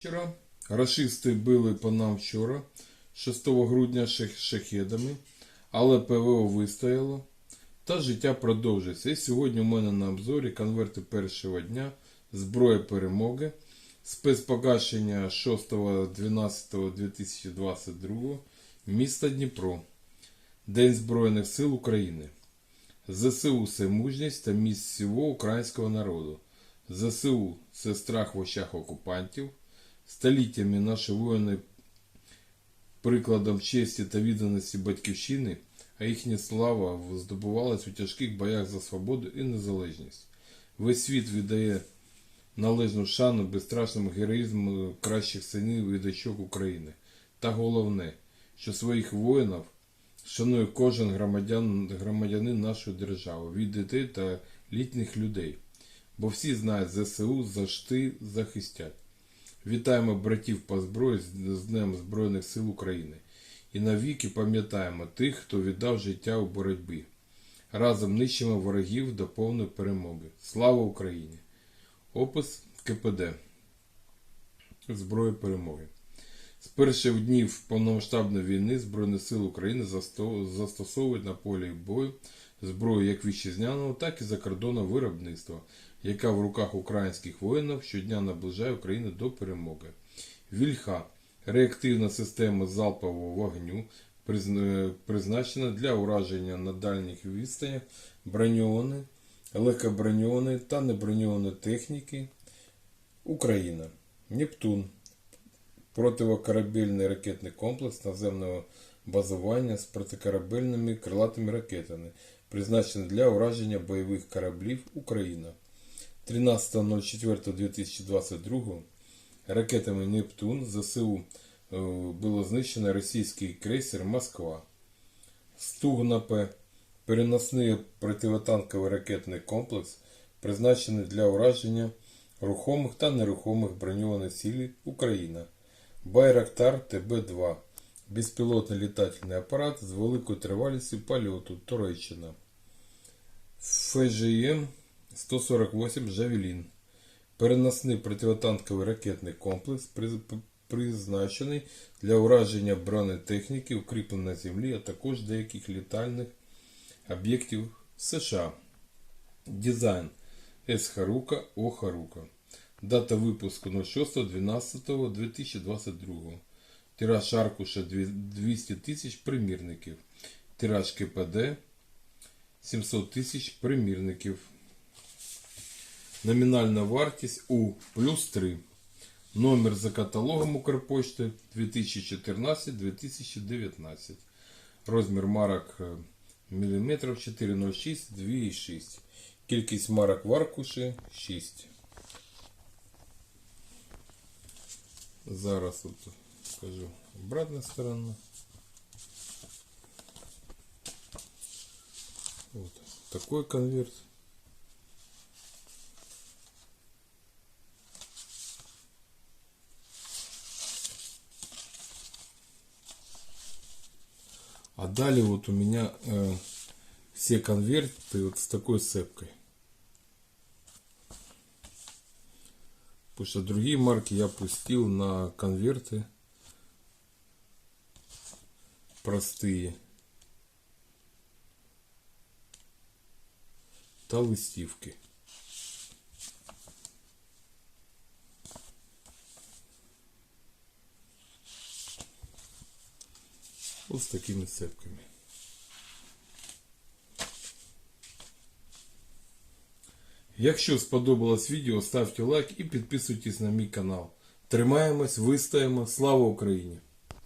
Вчора рашисти били по нам вчора, 6 грудня шахедами, але ПВО вистояло та життя продовжується. І сьогодні у мене на обзорі конверти першого дня, зброя перемоги, спецпогашення 6.12.2022, місто Дніпро, День Збройних сил України. ЗСУ це мужність та міць всього українського народу. ЗСУ це страх в очах окупантів. Століттями наші воїни прикладом честі та відданості батьківщини, а їхня слава здобувалась у тяжких боях за свободу і незалежність. Весь світ віддає належну шану безстрашному героїзму кращих синів і дочок України. Та головне, що своїх воїнів шанує кожен громадян, громадянин нашої держави, від дітей та літніх людей. Бо всі знають ЗСУ завжди захистять. Вітаємо братів по зброї з Днем Збройних сил України і навіки пам'ятаємо тих, хто віддав життя у боротьбі. Разом нищимо ворогів до повної перемоги. Слава Україні! Опис КПД Зброї перемоги. З перших днів повномасштабної війни Збройні Сили України застосовують на полі бою зброю як вітчизняного, так і закордонного виробництва, яка в руках українських воїнів щодня наближає Україну до перемоги. Вільха реактивна система залпового вогню, призначена для ураження на дальніх відстанях броньованої, легкоброньованої та неброньованої техніки Україна. Нептун противокорабельний ракетний комплекс наземного базування з протикорабельними крилатими ракетами, призначений для ураження бойових кораблів Україна. 13.04.2022 ракетами Нептун ЗСУ е, було знищено російський крейсер Москва. Стугнапе переносний противотанковий ракетний комплекс, призначений для ураження рухомих та нерухомих броньованих сил Україна. Байрактар ТБ-2 безпілотний літательний апарат з великою тривалістю польоту Туреччина. ФЖМ 148 Жавелін. Переносний противотанковий ракетний комплекс, приз- призначений для ураження бронетехніки, укріплень на землі, а також деяких літальних об'єктів США. Дизайн С. Харука О. Харука. Дата випуску 06.12.2022. Тираж аркуша 200 тисяч примірників. Тираж КПД 700 тисяч примірників. Номінальна вартість У плюс 3. Номер за каталогом Укрпошти 2014-2019. Розмір марок е, міліметрів 406 2,6. Кількість марок в аркуші 6. Зараз от скажу обратна сторона. Вот такой конверт. А далее вот у меня э, все конверты вот с такой цепкой. Потому что другие марки я пустил на конверты простые. Та. Вот с такими цепками. Якщо сподобалось відео, ставте лайк і підписуйтесь на мій канал. Тримаємось, вистаємо. Слава Україні!